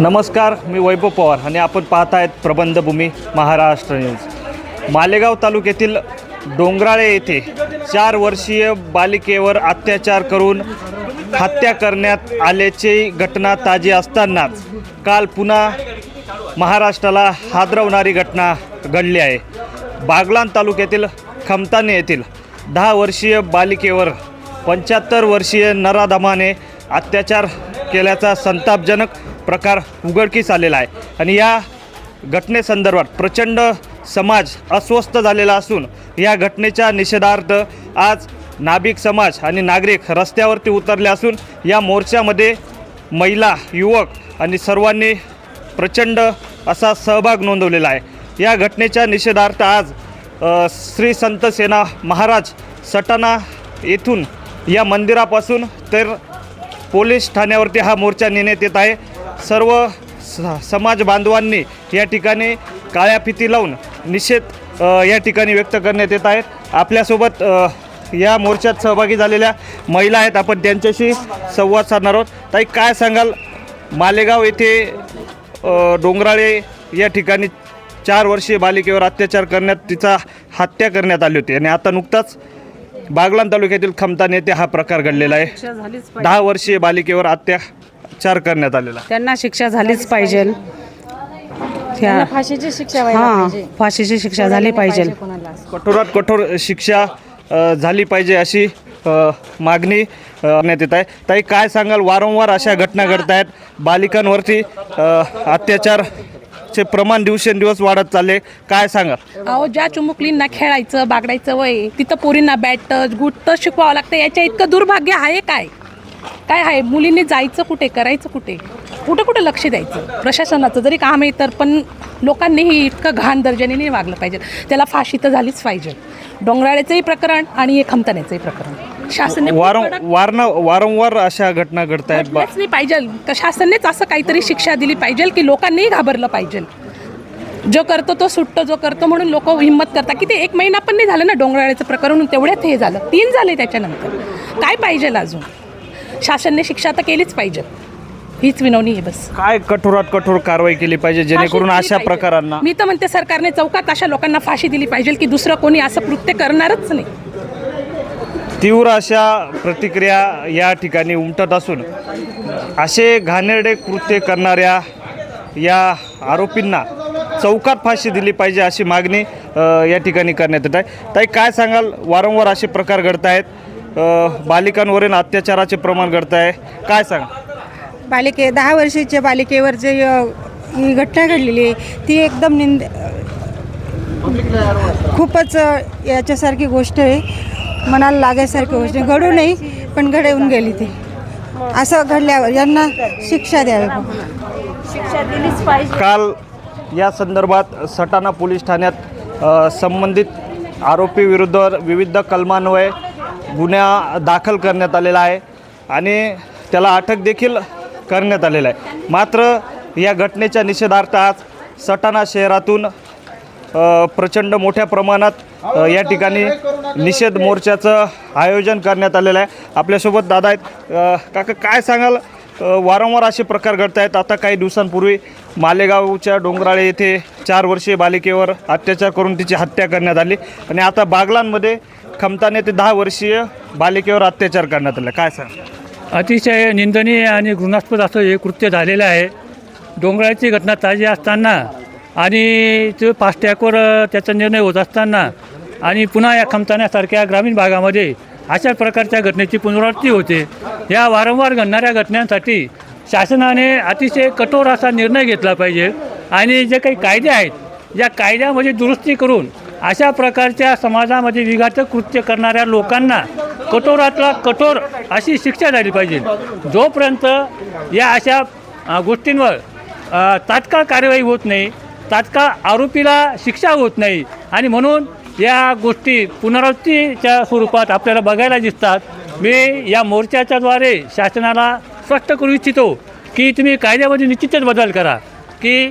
नमस्कार मी वैभव पवार आणि आपण पाहत आहेत प्रबंधभूमी महाराष्ट्र न्यूज. मालेगाव तालुक्यातील डोंगराळे येथे चार वर्षीय बालिकेवर अत्याचार करून हत्या करण्यात आल्याची घटना ताजी असतानाच काल पुन्हा महाराष्ट्राला हादरवणारी घटना घडली आहे. बागलान तालुक्यातील खमताने येथील दहा वर्षीय बालिकेवर पंच्याहत्तर वर्षीय नराधमाने अत्याचार केल्याचा संतापजनक प्रकार उघडकीस आलेला आहे. आणि या घटनेसंदर्भात प्रचंड समाज अस्वस्थ झालेला असून या घटनेच्या निषेधार्थ आज नाभिक समाज आणि नागरिक रस्त्यावरती उतरले असून या मोर्चामध्ये महिला युवक आणि सर्वांनी प्रचंड असा सहभाग नोंदवलेला आहे. या घटनेच्या निषेधार्थ आज श्री संत सेना महाराज सटाणा येथून या मंदिरापासून तर पोलीस ठाण्यावरती हा मोर्चा नेण्यात येत आहे. सर्व स समाज बांधवांनी या ठिकाणी काळ्या फिती लावून निषेध या ठिकाणी व्यक्त करण्यात येत आहेत. आपल्यासोबत या मोर्चात सहभागी झालेल्या महिला आहेत. आपण त्यांच्याशी संवाद साधणार आहोत. ताई काय सांगाल? मालेगाव येथे डोंगराळे या ठिकाणी चार वर्षीय बालिकेवर अत्याचार करण्यात तिचा हत्या करण्यात आली होती. आणि आता नुकताच बागलाण तालुक्यातील खमतान येथे हा प्रकार घडलेला आहे. दहा वर्षीय बालिकेवर अत्याचार करण्यात आलेला. त्यांना शिक्षा झालीच पाहिजे. त्यांना फाशीची शिक्षा व्हायला हा पाहिजे. फाशीची शिक्षा झाली पाहिजे. कोणाला कठोरात कठोर शिक्षा अ, झाली पाहिजे अशी अ, मागणी अ, करण्यात येत आहे. ताई काय सांगाल? वारंवार अशा घटना घडत आहेत बालिकांवरती अ, अत्याचारचे प्रमाण दिवसेंदिवस वाढत चालले. काय सांगाल? अहो ज्या चुमुकलींना खेळायचं बागडायचं वय तिथं पोरींना बॅट टच गुड टच शिकवावं लागतं. याच्या इतकं दुर्भाग्य आहे काय? काय आहे? मुलींनी जायचं कुठे करायचं कुठे? कुठं कुठं लक्ष द्यायचं? प्रशासनाचं जरी काम आहे तर पण लोकांनीही इतकं घाण दर्जाने वागलं पाहिजे. त्याला फाशी तर झालीच पाहिजे. डोंगराळ्याचंही प्रकरण आणि हे खमताण्याचंही प्रकरण. शासनाने वारं वारण वारंवार अशा घटना घडत आहेत नाही पाहिजे. का शासनानेच असं काहीतरी शिक्षा दिली पाहिजे की लोकांनीही घाबरलं पाहिजे. जो करतो तो सुटतो जो करतो म्हणून लोक हिंमत करतात. की ते एक महिना पण नाही झालं ना डोंगराळ्याचं प्रकरण तेवढ्यात हे झालं. तीन झाले त्याच्यानंतर. काय पाहिजे अजून? शासनने शिक्षा तर केलीच पाहिजे. हीच विनवणी आहे बस. काय कठोरात कठोर कारवाई केली पाहिजे जेणेकरून फाशी अशा दिली पाहिजे. प्रकारांना? मी तर म्हणते सरकारने चौकात अशा लोकांना फाशी दिली पाहिजे की दुसरं कोणी असं कृत्य करणारच नाही. तीव्र अशा प्रतिक्रिया या ठिकाणी उमटत असून असे घाणेरडे कृत्य करणाऱ्या या आरोपींना चौकात फाशी दिली पाहिजे अशी मागणी अ, या ठिकाणी करण्यात येत आहे. ताई काय सांगाल? वारंवार असे प्रकार घडत आहेत. बालिकांवरील अत्याचाराचे प्रमाण घडत आहे काय सांगा? बालिके दहा वर्षाच्या बालिकेवर जे अ, ही घटना घडलेली आहे ती एकदम निंद खूपच अ, याच्यासारखी गोष्ट आहे. मनाला लागायसारखी गोष्ट आहे. घडू नाही पण घडवून गेली ती. असं घडल्यावर यांना शिक्षा द्यावी. शिक्षा दिलीच पाहिजे. काल या संदर्भात सटाणा पोलीस ठाण्यात अ, संबंधित आरोपी विरुद्ध विविध कलमान्वये गुन्हा दाखल करण्यात आलेला आहे आणि त्याला अटक देखील करण्यात आलेला आहे. मात्र या घटनेच्या निषेधार्थ आज सटाणा शहरातून प्रचंड मोठ्या प्रमाणात या ठिकाणी निषेध मोर्चाचं आयोजन करण्यात आलेलं आहे. आपल्यासोबत दादा आहेत. काका काय सांगाल? वारंवार असे प्रकार घडत आहेत आता काही दिवसांपूर्वी मालेगावच्या डोंगराळे येथे चार वर्षीय बालिकेवर अत्याचार करून तिची हत्या करण्यात आली. आणि आता बागलांमध्ये खमताने ते दहा वर्षीय बालिकेवर अत्याचार करण्यात आला. काय सांग? अतिशय निंदनीय आणि घृणास्पद असं हे कृत्य झालेलं आहे. डोंगराची घटना ताजी असताना आणि ते फास्टॅगवर त्याचा निर्णय होत असताना आणि पुन्हा या खमताण्यासारख्या ग्रामीण भागामध्ये अशा प्रकारच्या घटनेची पुनरावृत्ती होते. या वारंवार घडणाऱ्या घटनांसाठी शासनाने अतिशय कठोर असा निर्णय घेतला पाहिजे. आणि जे काही कायदे आहेत या कायद्यामध्ये दुरुस्ती करून अशा प्रकारच्या समाजामध्ये विघातक कृत्य करणाऱ्या लोकांना कठोरातला कठोर अशी शिक्षा झाली पाहिजे. जोपर्यंत या अशा गोष्टींवर तात्काळ कार्यवाही होत नाही तात्काळ आरोपीला शिक्षा होत नाही आणि म्हणून या गोष्टी पुनरावृत्तीच्या स्वरूपात आपल्याला बघायला दिसतात मी या मोर्चाच्याद्वारे शासनाला स्पष्ट करू इच्छितो की तुम्ही कायद्यामध्ये निश्चितच बदल करा की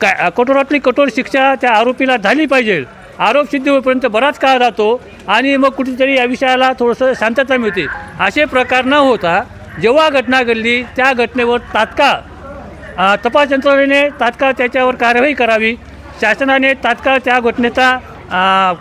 का कठोरातली कठोर शिक्षा त्या आरोपीला झाली पाहिजे. आरोप सिद्ध होईपर्यंत बराच काळ जातो आणि मग कुठेतरी या विषयाला थोडंसं शांतता मिळते. असे प्रकार न होता जेव्हा घटना घडली त्या घटनेवर तात्काळ तपास यंत्रणेने तात्काळ त्याच्यावर कारवाई करावी. शासनाने तात्काळ त्या घटनेचा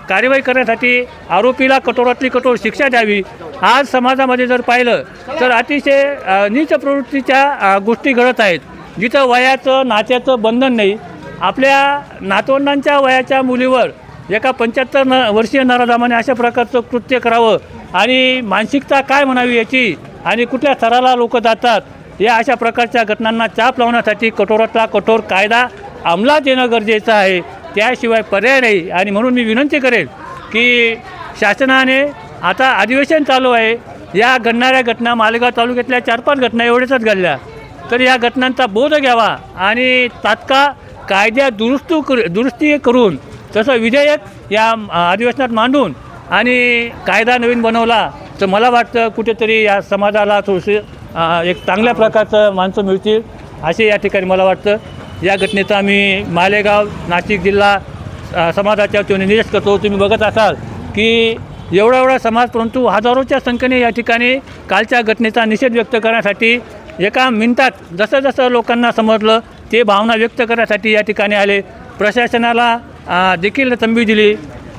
कार्यवाही करण्यासाठी आरोपीला कठोरातली कठोर शिक्षा द्यावी. आज समाजामध्ये जर पाहिलं तर अतिशय नीच प्रवृत्तीच्या गोष्टी घडत आहेत. जिथं वयाचं नात्याचं बंधन नाही. आपल्या नातवंडांच्या वयाच्या मुलीवर एका पंच्याहत्तर न वर्षीय नराधामाने अशा प्रकारचं कृत्य करावं आणि मानसिकता काय म्हणावी याची आणि कुठल्या स्तराला लोक जातात या अशा प्रकारच्या घटनांना चाप लावण्यासाठी कठोरातला कठोर कायदा अंमलात येणं गरजेचं आहे. त्याशिवाय पर्याय नाही. आणि म्हणून मी विनंती करेन की शासनाने आता अधिवेशन चालू आहे. या घडणाऱ्या घटना मालेगाव तालुक्यातल्या चार पाच घटना एवढ्याच घडल्या. तर या घटनांचा बोध घ्यावा आणि तात्काळ कायद्यात दुरुस्त कर दुरुस्ती करून तसं विधेयक या अधिवेशनात मांडून आणि कायदा नवीन बनवला तर मला वाटतं कुठेतरी या समाजाला थोडीशी एक चांगल्या प्रकारचं माणसं मिळतील असे या ठिकाणी मला वाटतं. या घटनेचा मी मालेगाव नाशिक जिल्हा समाजाच्या वतीने निषेध करतो. तुम्ही बघत असाल की एवढा एवढा समाज परंतु हजारोच्या संख्येने या ठिकाणी कालच्या घटनेचा निषेध व्यक्त करण्यासाठी एका मिनिटात जसं जसं लोकांना समजलं ते भावना व्यक्त करण्यासाठी या ठिकाणी आले. प्रशासनाला देखील संधी दिली.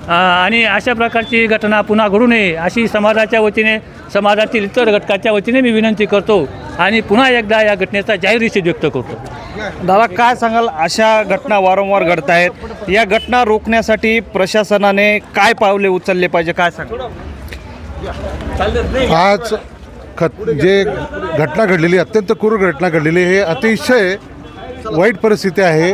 आणि अशा प्रकारची घटना पुन्हा घडू नये अशी समाजाच्या वतीने समाजातील इतर घटकाच्या वतीने मी विनंती करतो आणि पुन्हा एकदा या घटनेचा जाहीर निषेध व्यक्त करतो. दादा काय सांगाल? अशा घटना वारंवार घडत आहेत या घटना रोखण्यासाठी प्रशासनाने काय पावले उचलले पाहिजे? काय सांगाल? आज खत जे घटना घडलेली अत्यंत क्रूर घटना घडलेली हे अतिशय वाईट परिस्थिती आहे.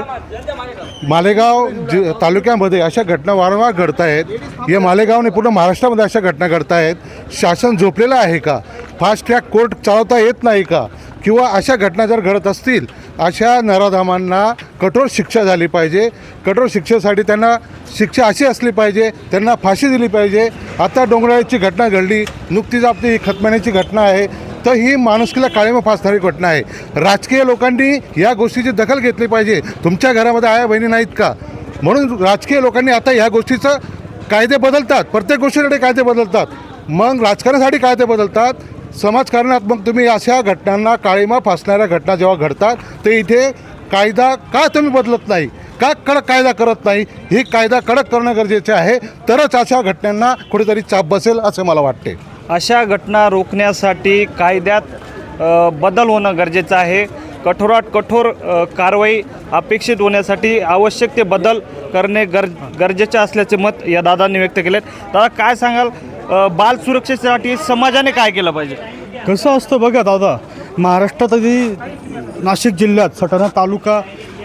मालेगाव जि तालुक्यामध्ये अशा घटना वारंवार घडत आहेत या मालेगावने पूर्ण महाराष्ट्रामध्ये अशा घटना घडत आहेत शासन झोपलेलं आहे का? फास्ट ट्रॅक कोर्ट चालवता येत नाही का? किंवा अशा घटना जर घडत असतील अशा नराधामांना कठोर शिक्षा झाली पाहिजे. कठोर शिक्षेसाठी त्यांना शिक्षा अशी असली पाहिजे त्यांना फाशी दिली पाहिजे. आता डोंगराळीची घटना घडली. नुकतीच आपली ही घटना आहे. तर ही माणुसकीला काळीमा फासणारी घटना आहे. राजकीय लोकांनी या गोष्टीची दखल घेतली पाहिजे. तुमच्या घरामध्ये आया बहिणी नाहीत का? म्हणून राजकीय लोकांनी आता ह्या गोष्टीचं कायदे बदलतात. प्रत्येक गोष्टीसाठी कायदे बदलतात. मग राजकारणासाठी कायदे बदलतात. समाजकारणात मग तुम्ही अशा घटनांना काळीमा फासणाऱ्या घटना जेव्हा घडतात ते इथे कायदा का तुम्ही बदलत नाही? का कडक कायदा करत नाही? ही कायदा कडक करणं गरजेचे आहे. तरच अशा घटनांना कुठेतरी चाप बसेल असं मला वाटते अशा घटना रोखण्यासाठी कायद्यात बदल होणं गरजेचं आहे. कठोरात कठोर कारवाई अपेक्षित होण्यासाठी आवश्यक ते बदल करणे गर गरजेचे असल्याचे मत या दादांनी व्यक्त केले दादा काय सांगाल? बाल सुरक्षेसाठी समाजाने काय केलं पाहिजे? कसं असतं बघा दादा महाराष्ट्रात नाशिक जिल्ह्यात सटाणा तालुका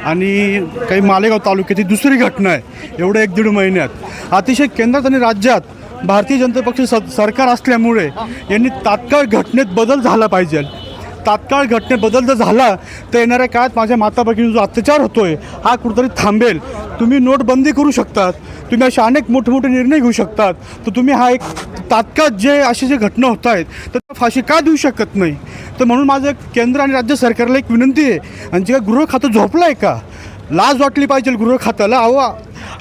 आणि काही मालेगाव तालुक्याची दुसरी घटना आहे एवढ्या एक दीड महिन्यात. अतिशय केंद्रात आणि राज्यात भारतीय जनता पक्ष स सरकार असल्यामुळे यांनी तात्काळ घटनेत बदल झाला पाहिजे. तात्काळ घटनेत बदल जर झाला तर येणाऱ्या काळात माझ्या माता भगिनी जो अत्याचार होतो आहे हा कुठेतरी थांबेल. तुम्ही नोटबंदी करू शकतात. तुम्ही असे अनेक मोठे मोठे निर्णय घेऊ शकतात. तर तुम्ही हा एक तात्काळ जे असे जे घटना होत आहेत तर त्या फाशी का देऊ शकत नाही? तर म्हणून माझं केंद्र आणि राज्य सरकारला एक विनंती आहे. आणि जे गृह खातं झोपलं आहे का? लाज वाटली पाहिजे गृह खात्याला. अहो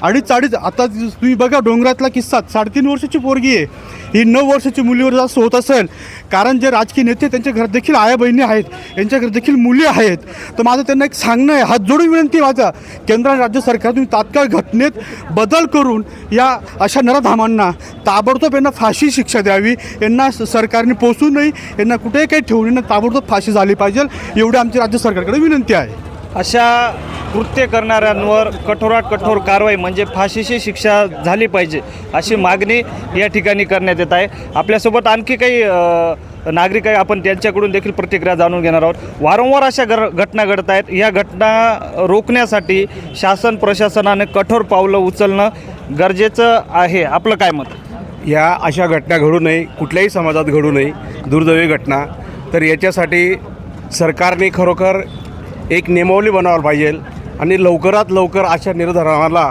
अडीच अडीच आता तुम्ही बघा डोंगरातला किस्सा साडेतीन वर्षाची पोरगी आहे. ही नऊ वर्षाची मुलीवर जास्त होत असेल कारण जे राजकीय नेते त्यांच्या घरात देखील आया बहिणी आहेत यांच्या घरात देखील मुली आहेत. तर माझं त्यांना एक सांगणं आहे हात जोडून विनंती माझा केंद्र आणि राज्य सरकार तुम्ही तात्काळ घटनेत बदल करून या अशा नराधामांना ताबडतोब यांना फाशी शिक्षा द्यावी. यांना स- सरकारने पोचू नये यांना कुठेही काही ठेवून यांना ताबडतोब फाशी झाली पाहिजे. एवढी आमची राज्य सरकारकडे विनंती आहे. अशा कृत्य करणाऱ्यांवर कठोरात कठोर कारवाई म्हणजे फाशीची शिक्षा झाली पाहिजे अशी मागणी या ठिकाणी करण्यात येत आहे. आपल्यासोबत आणखी काही नागरिक आहे. आपण त्यांच्याकडून देखील प्रतिक्रिया जाणून घेणार आहोत. वारंवार अशा गर घटना घडत आहेत. या घटना रोखण्यासाठी शासन प्रशासनाने कठोर पावलं उचलणं गरजेचं आहे. आपलं काय मत? या अशा घटना घडू नये. कुठल्याही समाजात घडू नये. दुर्दैवी घटना. तर याच्यासाठी सरकारने खरोखर एक नियमावली बनवायला पाहिजे. आणि लवकरात लवकर अशा निर्धारणाला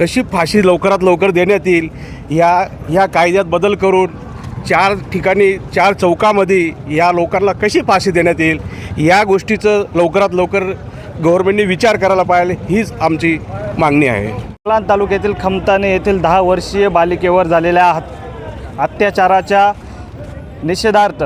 कशी फाशी लवकरात लवकर देण्यात येईल या ह्या कायद्यात बदल करून चार ठिकाणी चार चौकामध्ये या लोकांना कशी फाशी देण्यात येईल या गोष्टीचं लवकरात लवकर गव्हर्नमेंटने विचार करायला पाहिजे हीच आमची मागणी आहे. कलान तालुक्यातील खमताने येथील दहा वर्षीय बालिकेवर झालेल्या हत- अत्याचाराच्या निषेधार्थ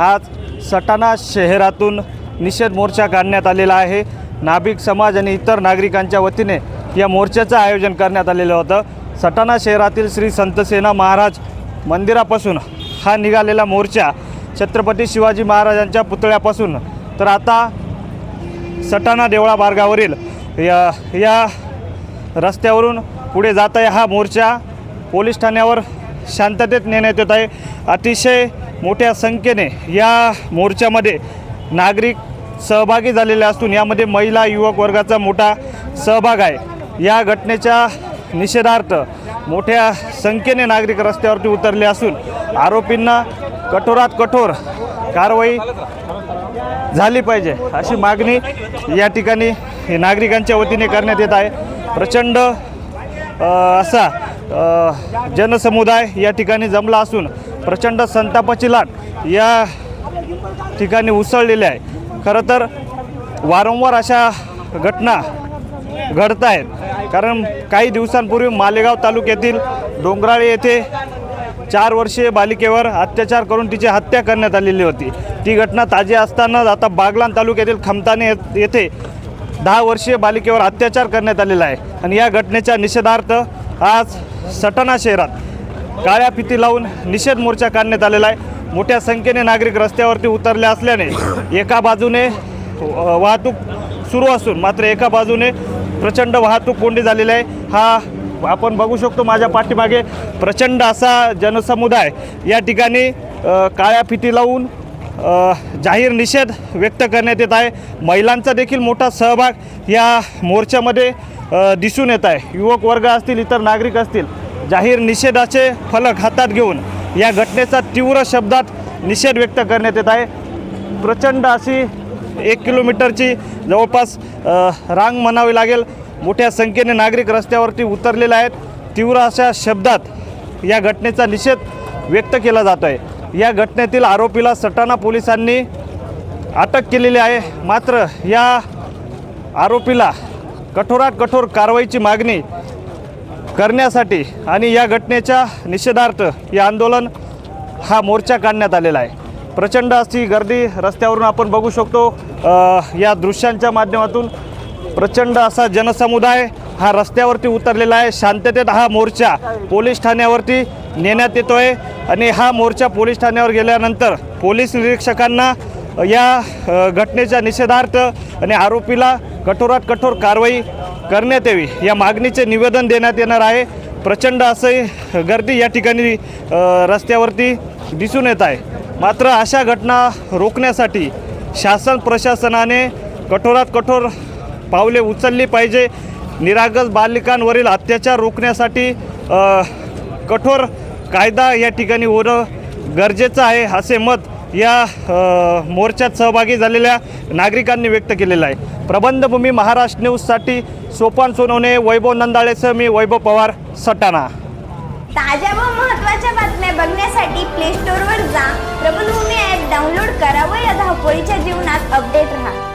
आज सटाणा शहरातून निषेध मोर्चा काढण्यात आलेला आहे. नाभिक समाज आणि इतर नागरिकांच्या वतीने या मोर्चाचं आयोजन करण्यात आलेलं होतं. सटाणा शहरातील श्री संतसेना महाराज मंदिरापासून हा निघालेला मोर्चा छत्रपती शिवाजी महाराजांच्या पुतळ्यापासून. तर आता सटाणा देवळा मार्गावरील या या रस्त्यावरून पुढे जात आहे हा मोर्चा. पोलीस ठाण्यावर शांततेत नेण्यात येत आहे. अतिशय मोठ्या संख्येने या मोर्चामध्ये नागरिक सहभागी झालेले असून यामध्ये महिला युवक वर्गाचा मोठा सहभाग आहे. या घटनेच्या निषेधार्थ मोठ्या संख्येने नागरिक रस्त्यावरती उतरले असून आरोपींना कठोरात कठोर कारवाई झाली पाहिजे अशी मागणी या ठिकाणी हे नागरिकांच्या वतीने करण्यात येत आहे. प्रचंड असा जनसमुदाय या ठिकाणी जमला असून प्रचंड संतापाची लाट या ठिकाणी उसळलेली आहे. खरं तर वारंवार अशा घटना घडत आहेत कारण काही दिवसांपूर्वी मालेगाव तालुक्यातील डोंगराळे येथे चार वर्षीय बालिकेवर अत्याचार करून तिची हत्या करण्यात आलेली होती. ती घटना ताजी असतानाच आता बागलान तालुक्यातील खमताने येथे दहा वर्षीय बालिकेवर अत्याचार करण्यात आलेला आहे. आणि या घटनेच्या निषेधार्थ आज सटाणा शहरात काळ्या फिती लावून निषेध मोर्चा काढण्यात आलेला आहे. मोठ्या संख्येने नागरिक रस्त्यावरती उतरले असल्याने एका बाजूने वाहतूक सुरू असून मात्र एका बाजूने प्रचंड वाहतूक कोंडी झालेली आहे. हा आपण बघू शकतो माझ्या पाठीमागे प्रचंड असा जनसमुदाय या ठिकाणी काळ्या फिती लावून जाहीर निषेध व्यक्त करण्यात येत आहे. महिलांचा देखील मोठा सहभाग या मोर्चामध्ये दिसून येत आहे. युवक वर्ग असतील इतर नागरिक असतील जाहीर निषेधाचे फलक हातात घेऊन या घटनेचा तीव्र शब्दात निषेध व्यक्त करण्यात येत आहे. प्रचंड अशी एक किलोमीटरची जवळपास रांग म्हणावी लागेल. मोठ्या संख्येने नागरिक रस्त्यावरती उतरलेले आहेत. तीव्र अशा शब्दात या घटनेचा निषेध व्यक्त केला जातो आहे. या घटनेतील आरोपीला सटाणा पोलिसांनी अटक केलेली आहे. मात्र या आरोपीला कठोरात कठोर कारवाईची मागणी करण्यासाठी आणि या घटनेच्या निषेधार्थ हे आंदोलन हा मोर्चा काढण्यात आलेला आहे. प्रचंड अशी गर्दी रस्त्यावरून आपण बघू शकतो. या दृश्यांच्या माध्यमातून प्रचंड असा जनसमुदाय हा रस्त्यावरती उतरलेला आहे. शांततेत हा मोर्चा पोलीस ठाण्यावरती नेण्यात येतो आहे आणि हा मोर्चा पोलीस ठाण्यावर गेल्यानंतर पोलीस निरीक्षकांना या घटनेच्या निषेधार्थ आणि आरोपीला कठोरात कठोर कारवाई करण्यात यावी या मागणीचे निवेदन देण्यात येणार आहे. प्रचंड असं गर्दी या ठिकाणी रस्त्यावरती दिसून येत आहे. मात्र अशा घटना रोखण्यासाठी शासन प्रशासनाने कठोरात कठोर पावले उचलली पाहिजे. निरागस बालिकांवरील अत्याचार रोखण्यासाठी कठोर कायदा या ठिकाणी होणं गरजेचं आहे असे मत या मोर्चात सहभागी झालेल्या नागरिकांनी व्यक्त केलेला आहे. प्रबंधभूमी महाराष्ट्र न्यूजसाठी सोपान सोनवणे वैभव नंदाळेसह मी वैभव पवार सटाणा. ताज्या व महत्त्वाच्या बातम्या बघण्यासाठी प्ले स्टोअरवर जा. प्रबलभूमी ॲप डाउनलोड करा व या धावपळीच्या जीवनात अपडेट राहा.